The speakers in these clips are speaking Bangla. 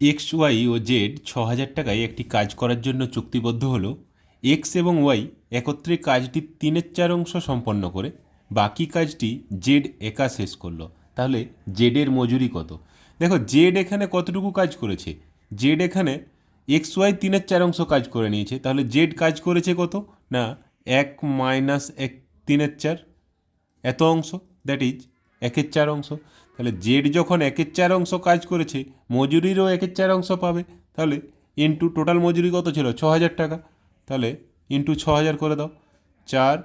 এক্স ওয়াই ও জেড ছ হাজার টাকায় একটি কাজ করার জন্য চুক্তিবদ্ধ হল। এক্স এবং ওয়াই একত্রে কাজটি তিনের চার অংশ সম্পন্ন করে, বাকি কাজটি জেড একা শেষ করল। তাহলে জেডের মজুরি কত? দেখো জেড এখানে কতটুকু কাজ করেছে? জেড এখানে এক্স ওয়াই তিনের চার অংশ কাজ করে নিয়েছে। তাহলে জেড কাজ করেছে কত? না, এক মাইনাস এক তিনের চার, এত অংশ দ্যাট ইজ একের চার অংশ। তাহলে জেড যখন একের চার অংশ কাজ করেছে, মজুরিরও একের চার অংশ পাবে। তাহলে ইন্টু টোটাল মজুরি কত ছিল? ছ হাজার টাকা। তাহলে ইন্টু ছ হাজার করে দাও। চার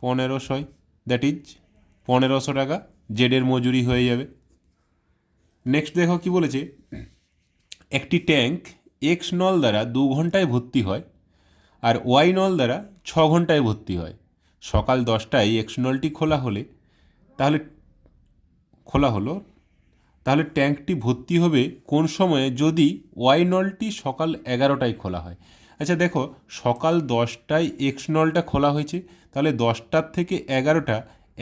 পনেরোশোয় দ্যাট ইজ পনেরোশো টাকা জেডের মজুরি হয়ে যাবে। নেক্সট দেখো কি বলেছে। একটি ট্যাঙ্ক এক্স নল দ্বারা দু ঘন্টায় ভর্তি হয় আর ওয়াই নল দ্বারা ছ ঘন্টায় ভর্তি হয়। সকাল দশটায় এক্স নলটি খোলা হলে তাহলে খোলা হলো, তাহলে ট্যাঙ্কটি ভর্তি হবে কোন সময়ে যদি ওয়াই নলটি সকাল এগারোটায় খোলা হয়। আচ্ছা দেখো, সকাল দশটায় এক্স নলটা খোলা হয়েছে, তাহলে দশটার থেকে এগারোটা,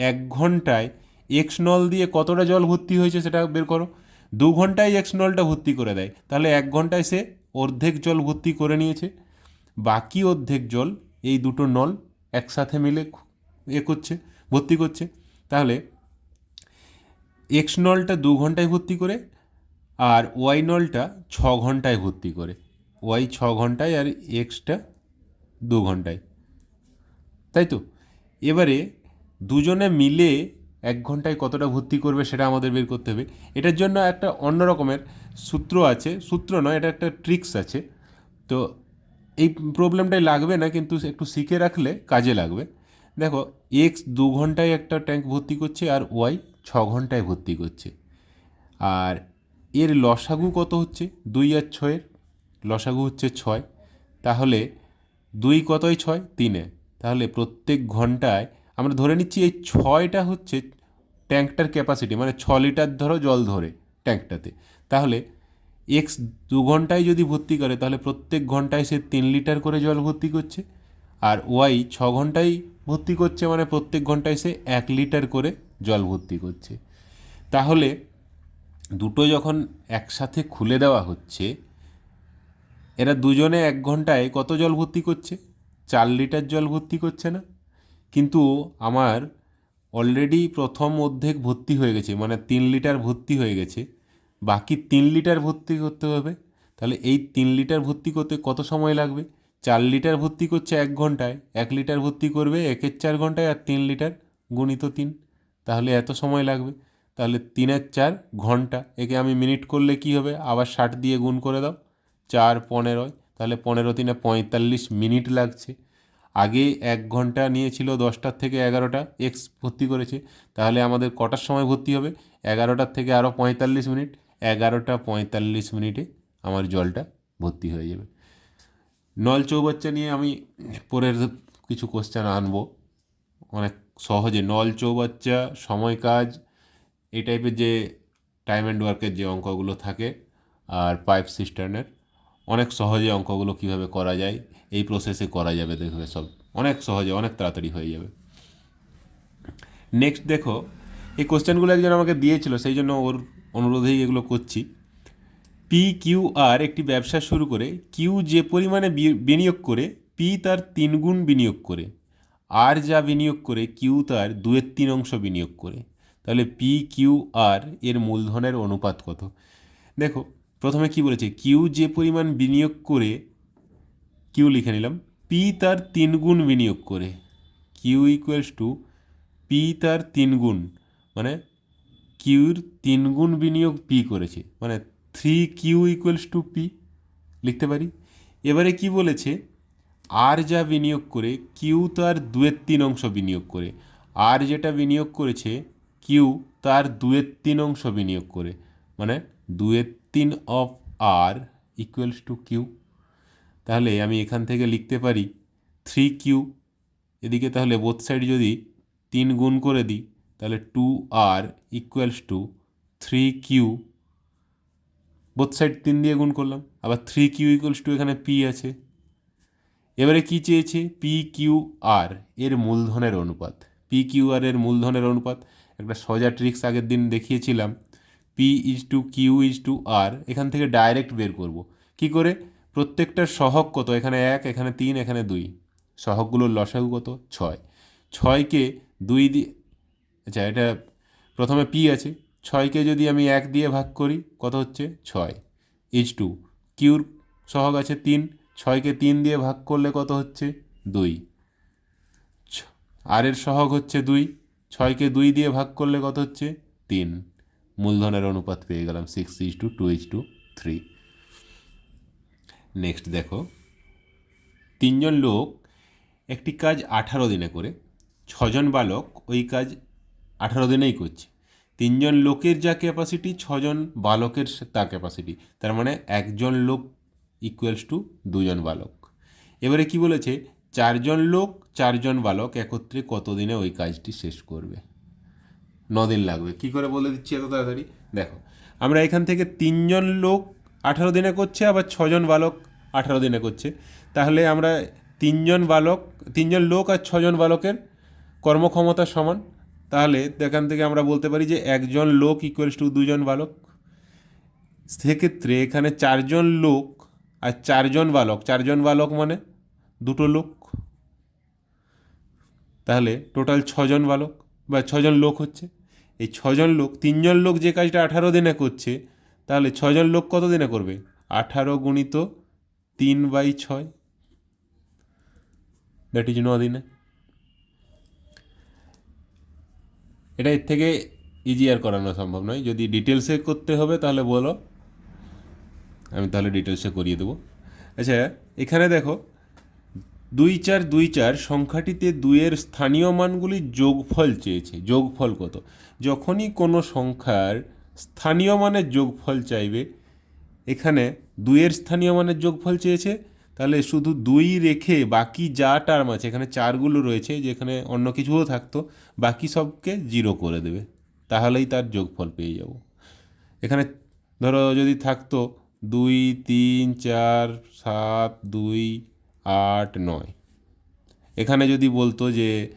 এক ঘন্টায় এক্স নল দিয়ে কতটা জল ভর্তি হয়েছে সেটা বের করো। দু ঘন্টায় এক্স নলটা ভর্তি করে দেয়, তাহলে এক ঘন্টায় সে অর্ধেক জল ভর্তি করে নিয়েছে। বাকি অর্ধেক জল এই দুটো নল একসাথে মিলে এ করছে, ভর্তি করছে। তাহলে এক্স নলটা দু ঘন্টায় ভর্তি করে আর ওয়াই নলটা ছ ঘন্টায় ভর্তি করে। ওয়াই ছ ঘন্টায় আর এক্সটা দু ঘন্টায়। তাই তো? এবারে দুজনে মিলে এক ঘন্টায় কতটা ভর্তি করবে সেটা আমাদের বের করতে হবে। এটার জন্য একটা অন্য রকমের সূত্র আছে। সূত্র নয়, এটা একটা ট্রিক্স আছে। তো এই প্রবলেমটাই লাগবে না, কিন্তু একটু শিখে রাখলে কাজে লাগবে। দেখো এক্স দু ঘন্টায় একটা ট্যাঙ্ক ভর্তি করছে আর ওয়াই ছ ঘন্টায় ভর্তি করছে। আর এর লসাগু কত হচ্ছে? দুই আর ছয়ের? লসাগু হচ্ছে ছয়। তাহলে দুই কতই ছয়? তিনে। তাহলে প্রত্যেক ঘন্টায় আমরা ধরে নিচ্ছি এই ছয়টা হচ্ছে ট্যাঙ্কটার ক্যাপাসিটি মানে ছ লিটার ধরো জল ধরে ট্যাঙ্কটাতে। তাহলে এক্স দু ঘন্টায় যদি ভর্তি করে, তাহলে প্রত্যেক ঘন্টায় সে তিন লিটার করে জল ভর্তি করছে। আর ওয়াই ছ ঘন্টায় ভর্তি করছে মানে প্রত্যেক ঘন্টায় সে এক লিটার করে জল ভর্তি করছে। তাহলে দুটো যখন একসাথে খুলে দেওয়া হচ্ছে, এরা দুজনে এক ঘন্টায় কত জল ভর্তি করছে? চার লিটার জল ভর্তি করছে না? কিন্তু আমার অলরেডি প্রথম অর্ধেক ভর্তি হয়ে গেছে মানে তিন লিটার ভর্তি হয়ে গেছে। বাকি তিন লিটার ভর্তি করতে হবে। তাহলে এই তিন লিটার ভর্তি করতে কত সময় লাগবে? চার লিটার ভর্তি করছে এক ঘন্টায়, এক লিটার ভর্তি করবে, একের চার ঘন্টায় আর তিন লিটার গুণিত তিন। তাহলে এত সময় লাগবে? তাহলে তিনের চার ঘণ্টা। একে আমি মিনিট করলে কি হবে? আবার ষাট দিয়ে গুণ করে দাও। চার পনেরোয়। তাহলে পনেরো তিনে পঁয়তাল্লিশ মিনিট লাগছে। আগে এক ঘণ্টা নিয়েছিল দশটার থেকে এগারোটা। এক্স ভর্তি করেছে। তাহলে আমাদের কটার সময় ভর্তি হবে? এগারোটার থেকে আরও পঁয়তাল্লিশ মিনিট। এগারোটা পঁয়তাল্লিশ মিনিটে আমার জলটা ভর্তি হয়ে যাবে। নল চৌবাচ্চা নিয়ে আমি পরের কিছু কোশ্চেন আনব। অনেক সহজে নল চৌবাচ্চা, সময় কাজ, এই টাইপের যে টাইম অ্যান্ড ওয়ার্কের যে অঙ্কগুলো থাকে, আর পাইপ সিস্টেমের অনেক সহজে অঙ্কগুলো কীভাবে করা যায়, এই প্রসেসে করা যাবে দেখবে সব অনেক সহজে, অনেক তাড়াতাড়ি হয়ে যাবে। নেক্সট দেখো, এই কোশ্চেনগুলো একজন আমাকে দিয়েছিল, সেই জন্য ওর অনুরোধেই এগুলো করছি। পি কিউ আর একটি ব্যবসা শুরু করে কিউ যে পরিমাণে বিনিয়োগ করে পি তার তিনগুণ বিনিয়োগ করে। আর যা বিনিয়োগ করে, কিউ তার দুয়ের তিন অংশ বিনিয়োগ করে। তাহলে পি কিউ আর এর মূলধনের অনুপাত কত? দেখো, প্রথমে কি বলেছে? কিউ যে পরিমাণ বিনিয়োগ করে, কিউ লিখে নিলাম, পি তার তিন গুণ বিনিয়োগ করে। কিউ ইকুয়ালস টু পি তার তিন গুণ মানে কিউর তিন গুণ বিনিয়োগ পি করেছে মানে three Q equals to P, লিখতে পারি? এবারে কি বলেছে? আর যা বিনিয়োগ করে, কিউ তার দুয়ের তিন অংশ বিনিয়োগ করে। আর যেটা বিনিয়োগ করেছে, কিউ তার দুয়ের তিন অংশ বিনিয়োগ করে। মানে দুয়ের তিন of R equals to Q. তাহলে আমি এখান থেকে লিখতে পারি থ্রি কিউ। এদিকে তাহলে বোথ সাইড যদি তিন গুণ করে দিই, তাহলে two R equals to three Q. Both side তিন দিয়ে গুণ করলাম। আবার থ্রি কিউ ইকুয়ালস টু এখানে পি আছে। এবারে কি চেয়েছে? পি কিউ আর এর মূলধনের অনুপাত। পি কিউ আর এর মূলধনের অনুপাত। একটা সজা ট্রিক্স আগের দিন দেখিয়েছিলাম। P is to Q is to R এখান থেকে ডাইরেক্ট বের করব। কি করে? প্রত্যেকটার সহগ কত? এখানে এক, এখানে তিন, এখানে দুই। সহগগুলোর লসাগু কত? ছয়। ছয়কে দুই দিয়ে আচ্ছা এটা প্রথমে পি আছে। ছয়কে যদি আমি এক দিয়ে ভাগ করি, কত হচ্ছে? ছয়। ইজ টু কিউর সহগ আছে তিন। ছয়কে তিন দিয়ে ভাগ করলে কত হচ্ছে? দুই। ছ- আর এর সহগ হচ্ছে দুই। ছয়কে দুই দিয়ে ভাগ করলে কত হচ্ছে? তিন। মূলধনের অনুপাত পেয়ে গেলাম six is to two is to three next দেখো। তিনজন লোক একটি কাজ আঠারো দিনে করে। ছজন বালক ওই কাজ আঠারো দিনেই করছে। তিনজন লোকের যা ক্যাপাসিটি ছজন বালকের তা ক্যাপাসিটি তার মানে একজন লোক ইকুয়ালস টু দুজন বালক। এবারে কি বলেছে? চারজন লোক, চারজন বালক একত্রে কতদিনে ওই কাজটি শেষ করবে? দিন লাগবে। কি করে বলে দিচ্ছি এত তাড়াতাড়ি? দেখো, আমরা এখান থেকে তিনজন লোক আঠারো দিনে করছে, আবার ছজন বালক আঠারো দিনে করছে। তাহলে আমরা তিনজন বালক, তিনজন লোক আর ছজন বালকের কর্মক্ষমতা সমান। তাহলে এখান থেকে আমরা বলতে পারি যে একজন লোক ইকুয়ালস টু দুজন বালক। সেক্ষেত্রে এখানে চারজন লোক আর চারজন বালক চারজন বালক মানে দুটো লোক। তাহলে টোটাল ছজন বালক বা ছজন লোক হচ্ছে। এই ছজন লোক, তিনজন লোক যে কাজটা আঠারো দিনে করছে, তাহলে ছজন লোক কত দিনে করবে? আঠারো গুণিত তিন বাই ছয়। দ্যাট ইজ ন দিনে। এটা এর থেকে ইজিয়ার করানো সম্ভব নয়। যদি ডিটেলসে করতে হবে, তাহলে বলো। আমি তাহলে ডিটেলসে করিয়ে দেবো। আচ্ছা এখানে দেখো, দুই চার দুই চার সংখ্যাটিতে দুইয়ের স্থানীয় মানগুলির যোগফল চেয়েছে। যোগফল কত? যখনই কোনো সংখ্যার স্থানীয় মানের যোগফল চাইবে, এখানে দুইয়ের স্থানীয় মানের যোগফল চেয়েছে, তাহলে শুধু দুই রেখে বাকি যা টার্ম আছে, এখানে চারগুলো রয়েছে, যেখানে অন্য কিছুও থাকতো, বাকি সবকে জিরো করে দেবে। তাহলেই তার যোগফল পেয়ে যাব। এখানে ধরো যদি থাকতো দুই, তিন, চার, সাত, দুই, আট, নয়। এখানে যদি বলতো যে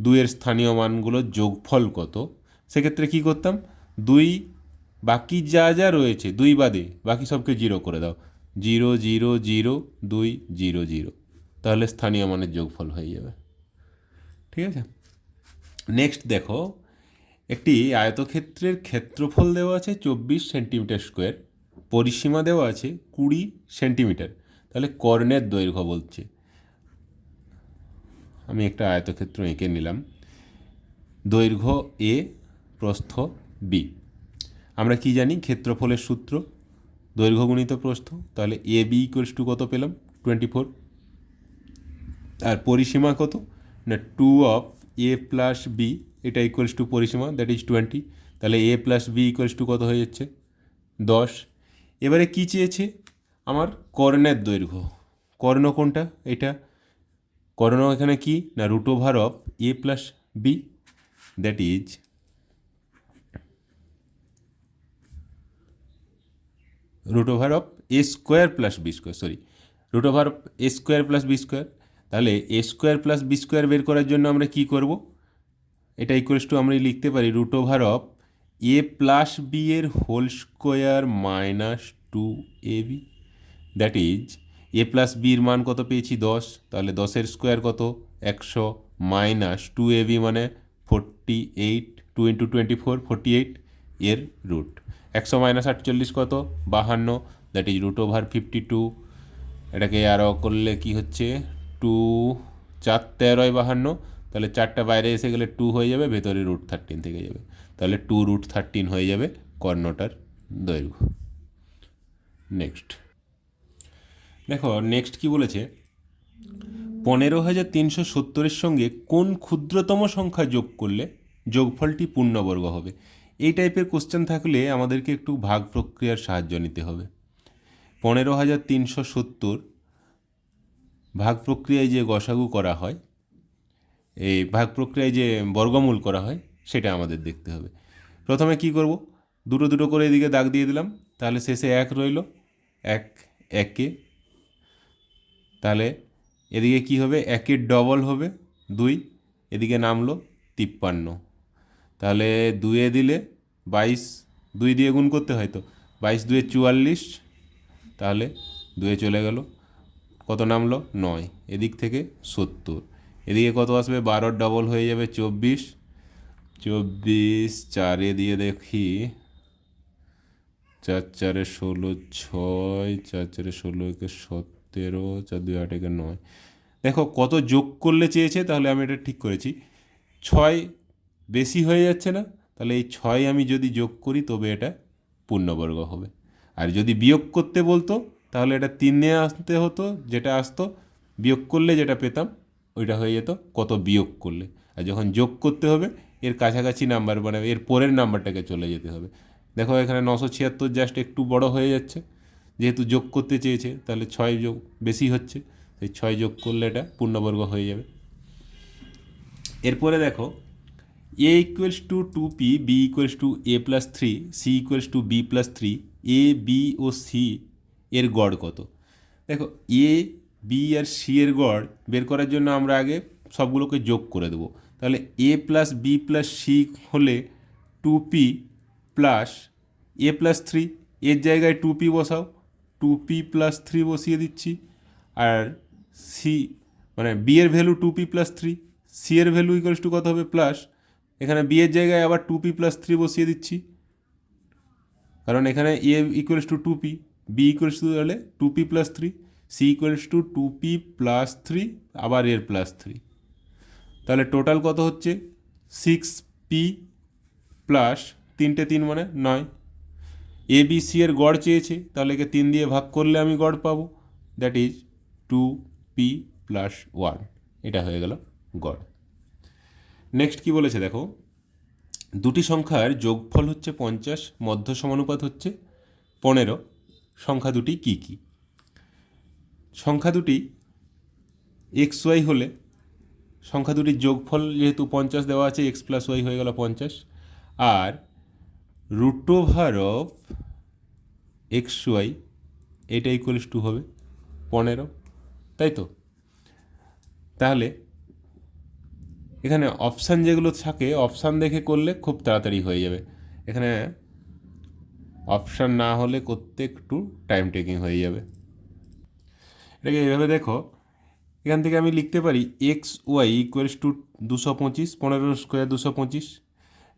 দুইয়ের স্থানীয় মানগুলোর যোগফল কত, সেক্ষেত্রে কী করতাম? দুই, বাকি যা যা রয়েছে, দুই বাদে, বাকি সবকে জিরো করে দাও। জিরো জিরো জিরো, দুই, জিরো জিরো। তাহলে স্থানীয় মানের যোগফল হয়ে যাবে। ঠিক আছে? নেক্সট দেখো, একটি আয়তক্ষেত্রের ক্ষেত্রফল দেওয়া আছে চব্বিশ সেন্টিমিটার স্কোয়ার পরিসীমা দেওয়া আছে কুড়ি সেন্টিমিটার। তাহলে কর্ণের দৈর্ঘ্য বলছে। আমি একটা আয়তক্ষেত্র এঁকে নিলাম। দৈর্ঘ্য এ প্রস্থ বি। আমরা কি জানি? ক্ষেত্রফলের সূত্র। দৈর্ঘ্য গুণিত প্রস্থ। তাহলে এ বি ইকুয়ালস টু কত পেলাম? টোয়েন্টি ফোর আর পরিসীমা কত? না two of A plus B এটা ইকুয়ালস টু পরিসীমা দ্যাট ইজ টোয়েন্টি তাহলে A plus B equals to কত হয়ে যাচ্ছে? দশ। এবারে কী চেয়েছে? আমার কর্ণের দৈর্ঘ্য। কর্ণ কোনটা? এটা। কর্ণ এখানে কি? না root over of A plus B that is root over of A square plus B square sorry root over of A square plus B square তাহলে A square plus B square বের করার জন্য আমরা কি করব? এটা ইকুয়ালস টু আমরা লিখতে পারি root over of A plus B এর whole square minus two A B that is A plus বির মান কত পেয়েছি? দশ। তাহলে দশের স্কোয়ার কত? একশো মাইনাস টু এ বি মানে forty eight two into twenty four forty eight এর রুট একশো মাইনাস আটচল্লিশ কত? বাহান্ন। That is root over fifty two এটাকে আরও করলে কি হচ্ছে? টু চার তেরোয় বাহান্ন। তাহলে চারটা বাইরে এসে গেলে টু হয়ে যাবে, ভেতরে রুট থার্টিন থেকে যাবে। তাহলে টু রুট থার্টিন হয়ে যাবে কর্ণটার দৈর্ঘ্য। নেক্সট দেখো নেক্সট কি বলেছে? পনেরো হাজার তিনশো সত্তরের সঙ্গে কোন ক্ষুদ্রতম সংখ্যা যোগ করলে যোগফলটি পূর্ণবর্গ হবে? এই টাইপের কোশ্চেন থাকলে আমাদেরকে একটু ভাগ প্রক্রিয়ার সাহায্য নিতে হবে। পনেরো হাজার তিনশো সত্তর ভাগ প্রক্রিয়ায় যে গসাগু করা হয়, এই ভাগ প্রক্রিয়ায় যে বর্গমূল করা হয় সেটা আমাদের দেখতে হবে। প্রথমে কি করব? দুটো দুটো করে এদিকে দাগ দিয়ে দিলাম। তাহলে শেষে এক রইল। এক, একে। তাহলে এদিকে কি হবে? একের ডবল হবে। দুই, এদিকে নামলো তিপ্পান্ন। তাহলে দুয়ে দিলে বাইশ, দুই দিয়ে গুণ করতে হয় তো? বাইশ দুয়ে চুয়াল্লিশ। তাহলে দুয়ে চলে গেল। কত নামলো? নয়। এদিক থেকে সত্তর। এদিকে কত আসবে? বারোর ডবল হয়ে যাবে চব্বিশ। চব্বিশ চারে দিয়ে দেখি। চার চারে ষোলো ছয়, চার চারে ষোলো একে সতেরো, চার দুই আট একে নয়। দেখো কত যোগ করলে চেয়েছে, তাহলে আমি এটা ঠিক করেছি। ছয় বেশি হয়ে যাচ্ছে না, তাহলে এই ছয় আমি যদি যোগ করি তবে এটা পূর্ণবর্গ হবে। আর যদি বিয়োগ করতে বলতো, তাহলে এটা তিন আসতে হতো, যেটা আসতো, বিয়োগ করলে যেটা পেতাম, ওইটা হয়ে যেত, কত বিয়োগ করলে। আর যখন যোগ করতে হবে এর কাছাকাছি নাম্বার মানে এর পরের নাম্বারটাকে চলে যেতে হবে। দেখো এখানে নশো ছিয়াত্তর জাস্ট একটু বড় হয়ে যাচ্ছে। যেহেতু যোগ করতে চেয়েছে, তাহলে ছয় যোগ বেশি হচ্ছে। সেই ছয় যোগ করলে এটা পূর্ণবর্গ হয়ে যাবে। এরপরে দেখো A equals to two P B equals to A plus three C equals to B plus three A B O C এর গড় কত? দেখো এ বি আর সি এর গড় বের করার জন্য আমরা আগে সবগুলোকে যোগ করে দেবো। তাহলে A plus B plus C হলে two P plus A plus three এর জায়গায় টু পি বসাও টু পি প্লাস থ্রি বসিয়ে দিচ্ছি। আর সি মানে বি এর value two P plus three C এর ভ্যালু ইকুয়ালস টু কত হবে প্লাস এখানে বি এর জায়গায় আবার টু পি প্লাস থ্রি বসিয়ে দিচ্ছি। কারণ এখানে A equals to two P B equals to হলে two P plus three C equals to two P plus three আবার এর প্লাস থ্রি তাহলে টোটাল কত হচ্ছে? সিক্স পি প্লাস তিনটে তিন মানে নয়। এ বি সি এর গড় চেয়েছে, তাহলে একে তিন দিয়ে ভাগ করলে আমি গড় পাবো। That is two P plus one এটা হয়ে গেল গড়। নেক্সট কি বলেছে দেখো? দুটি সংখ্যার যোগফল হচ্ছে পঞ্চাশ, মধ্য সমানুপাত হচ্ছে পনেরো। সংখ্যা দুটি কি কি? সংখ্যা দুটি এক্স ওয়াই হলে সংখ্যা দুটির যোগফল যেহেতু পঞ্চাশ দেওয়া আছে এক্স প্লাস ওয়াই হয়ে গেল পঞ্চাশ। আর root over of X Y এটা ইকুয়ালস টু হবে পনেরো। তাই তো? তাহলে এখানে অপশান যেগুলো থাকে অপশান দেখে করলে খুব তাড়াতাড়ি হয়ে যাবে। এখানে অপশান না হলে করতে একটু টাইম টেকিং হয়ে যাবে। এটাকে এইভাবে দেখো। এখান থেকে আমি লিখতে পারি এক্স ওয়াই ইকুয়ালস টু দুশো পঁচিশ, পনেরো স্কোয়ার দুশো পঁচিশ।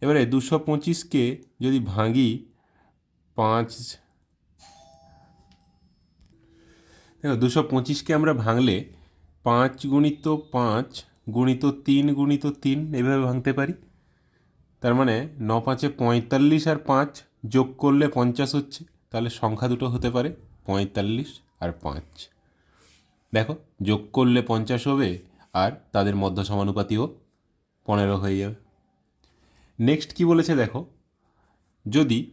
এবারে দুশো পঁচিশকে যদি ভাঙি, পাঁচ, দেখো দুশো পঁচিশকে আমরা ভাঙলে পাঁচ গুণিত পাঁচ গুণিত তিন গুণিত তিন এভাবে ভাঙতে পারি। তার মানে ন পাঁচে পঁয়তাল্লিশ আর পাঁচ যোগ করলে পঞ্চাশ হচ্ছে, তাহলে সংখ্যা দুটো হতে পারে পঁয়তাল্লিশ আর পাঁচ। দেখো, যোগ করলে পঞ্চাশ হবে আর তাদের মধ্য সমানুপাতিও পনেরো হয়ে যাবে। নেক্সট কি বলেছে দেখো, যদি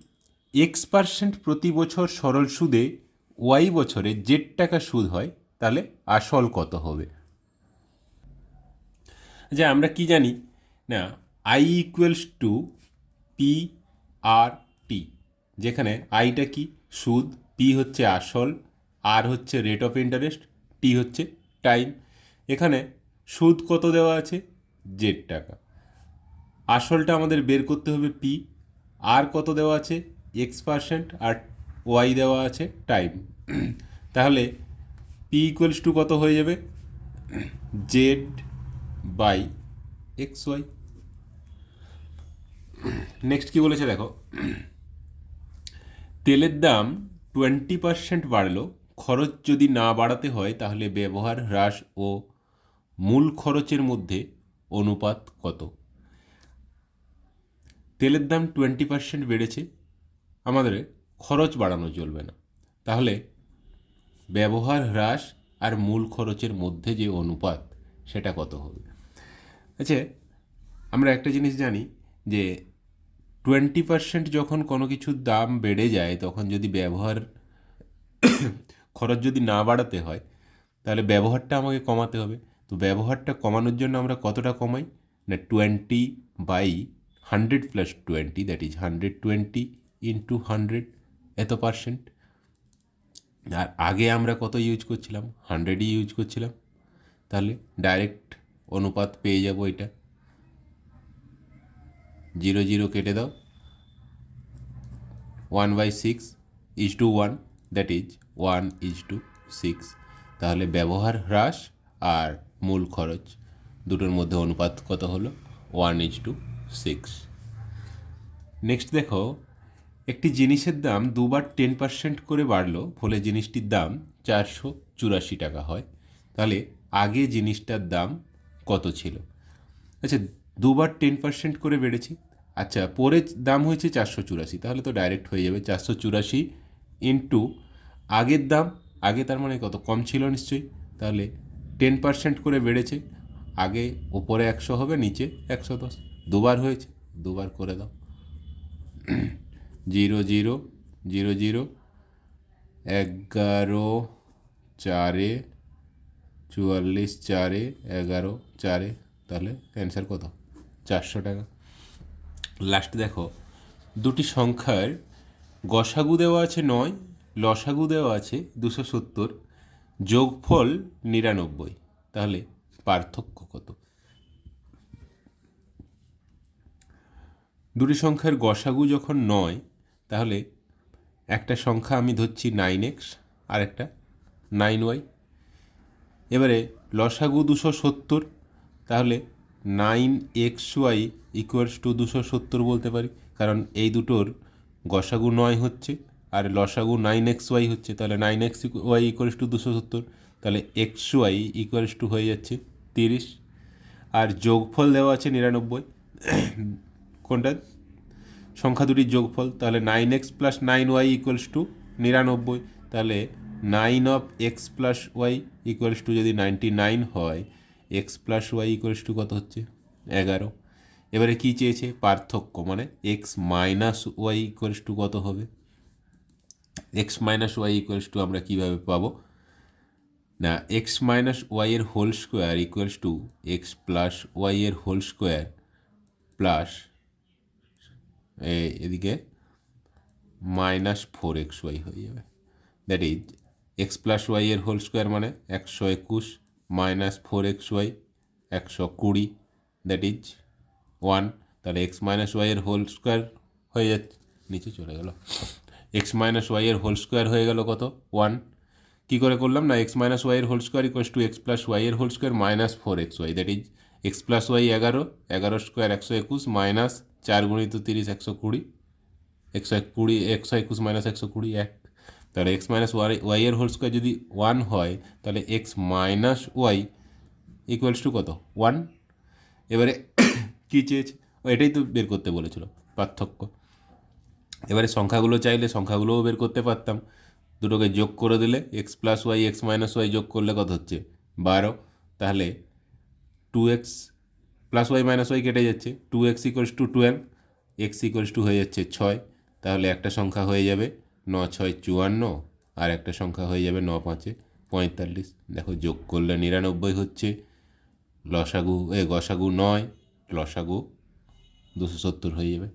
এক্স পার্সেন্ট প্রতি বছর সরল সুদে ওয়াই বছরে জেড টাকা সুদ হয়, তাহলে আসল কত হবে? যে আমরা কি জানি? না I equals to P R T যেখানে আইটা কি? সুদ পি হচ্ছে আসল আর হচ্ছে রেট অফ ইন্টারেস্ট টি হচ্ছে টাইম এখানে সুদ কত দেওয়া আছে? জেড টাকা। আসলটা আমাদের বের করতে হবে পি আর কত দেওয়া আছে? এক্স পার্সেন্ট আর ওয়াই দেওয়া আছে টাইম তাহলে পি ইকুয়ালস টু কত হয়ে যাবে? Z by X Y next কী বলেছে দেখো? তেলের দাম টোয়েন্টি পার্সেন্ট বাড়লো। খরচ যদি না বাড়াতে হয়, তাহলে ব্যবহার হ্রাস ও মূল খরচের মধ্যে অনুপাত কত? তেলের দাম টোয়েন্টি পার্সেন্ট বেড়েছে, আমাদের খরচ বাড়ানো চলবে না। তাহলে ব্যবহার হ্রাস আর মূল খরচের মধ্যে যে অনুপাত, সেটা কত হবে? আচ্ছা আমরা একটা জিনিস জানি যে টোয়েন্টি পার্সেন্ট যখন কোনো কিছুর দাম বেড়ে যায়, তখন যদি ব্যবহার খরচ যদি না বাড়াতে হয়, তাহলে ব্যবহারটা আমাকে কমাতে হবে। তো ব্যবহারটা কমানোর জন্য আমরা কতটা কমাই? না twenty by hundred plus twenty that is hundred twenty into hundred এত পার্সেন্ট আর আগে আমরা কত ইউজ করছিলাম? হান্ড্রেডই ইউজ করছিলাম। তাহলে ডাইরেক্ট অনুপাত পেয়ে যাব এটা। জিরো জিরো কেটে দাও। One by six is to one that is one is to six. তাহলে ব্যবহার হ্রাস আর মূল খরচ, দুটোর মধ্যে অনুপাত কত হলো? One is to six. Next দেখো, একটি জিনিসের দাম দুবার টেন পার্সেন্ট করে বাড়লো, ফলে জিনিসটির দাম চারশো চুরাশি টাকা হয়। তাহলে আগে জিনিসটার দাম কত ছিল? আচ্ছা দুবার টেন পার্সেন্ট করে বেড়েছে। আচ্ছা পরে দাম হয়েছে চারশো চুরাশি, তাহলে তো ডাইরেক্ট হয়ে যাবে চারশো চুরাশি ইন্টু আগের দাম, আগে তার মানে কত কম ছিল নিশ্চয়ই, তাহলে টেন পার্সেন্ট করে বেড়েছে, আগে ওপরে একশো হবে, নিচে একশো দশ, দুবার হয়েছে, দুবার করে দাও। জিরো জিরো জিরো জিরো, এগারো, চারে, চুয়াল্লিশ, চারে, এগারো, চারে, তাহলে অ্যান্সার কত? চারশো টাকা। লাস্ট দেখো, দুটি সংখ্যার গসাগু দেওয়া আছে নয়, লসাগু দেওয়া আছে দুশো সত্তর, যোগফল নিরানব্বই। তাহলে পার্থক্য কত? দুটি সংখ্যার গসাগু যখন নয়, তাহলে একটা সংখ্যা আমি ধরছি নাইন এক্স আর একটা নাইন ওয়াই এবারে লসাগু দুশো সত্তর, তাহলে nine X Y equals to দুশো সত্তর বলতে পারি, কারণ এই দুটোর গসাগু নয় হচ্ছে, আর লসাগু নাইন এক্স ওয়াই হচ্ছে, তাহলে nine X Y equals to দুশো সত্তর, তাহলে এক্স ওয়াই ইকুয়ালস টু হয়ে যাচ্ছে তিরিশ। আর যোগফল দেওয়া আছে নিরানব্বই। কোনটা? সংখ্যা দুটির যোগফল, তাহলে nine X plus nine Y equals to নিরানব্বই, তাহলে nine of X plus Y equals to যদি নাইনটি নাইন হয় X plus Y equals to কত হচ্ছে? এগারো। এবারে কী চেয়েছে? পার্থক্য মানে X minus Y equals to কত হবে? X minus Y equals to আমরা কীভাবে পাবো? না এক্স মাইনাস ওয়াইয়ের whole square equals to X plus Y এর হোল স্কোয়ার প্লাস এদিকে মাইনাস ফোর এক্স ওয়াই হয়ে যাবে। That is X plus Y এর হোল স্কোয়ার মানে একশো একুশ মাইনাস ফোর এক্স ওয়াই একশো কুড়ি দ্যাট ইজ ওয়ান তাহলে এক্স মাইনাস ওয়াইয়ের হোল স্কোয়ার হয়ে যাচ্ছে, নিচে চলে গেল। এক্স মাইনাস ওয়াইয়ের হোল স্কোয়ার হয়ে গেল কত? ওয়ান কী করে করলাম না? এক্স মাইনাস ওয়াই এর whole square equals to X plus Y এর whole square minus four X Y that is X plus Y এগারো এগারো স্কোয়ার একশো একুশ মাইনাস চার গুণিত তিরিশ একশো কুড়ি, একশো এক কুড়ি, একশো একুশ মাইনাস একশো কুড়ি, এক। তাহলে এক্স মাইনাস ওয়াই ওয়াইয়ের হোল স্কোয়ার যদি ওয়ান হয়, তাহলে X minus Y equals to কত? ওয়ান এবারে কী চেয়েছে? এটাই তো বের করতে বলেছিল, পার্থক্য। এবারে সংখ্যাগুলো চাইলে সংখ্যাগুলোও বের করতে পারতাম। দুটোকে যোগ করে দিলে X plus Y X minus Y যোগ করলে কত হচ্ছে? বারো। তাহলে two X plus Y minus Y কেটে যাচ্ছে। Two X equals to twelve X equals to হয়ে যাচ্ছে ছয়। তাহলে একটা সংখ্যা হয়ে যাবে ন ছয়, চুয়ান্ন, আর একটা সংখ্যা হয়ে যাবে ন পাঁচে পঁয়তাল্লিশ। দেখো যোগ করলে নিরানব্বই হচ্ছে, লসাগু, এ, গসাগু নয় লসাগু দুশো সত্তর হয়ে যাবে।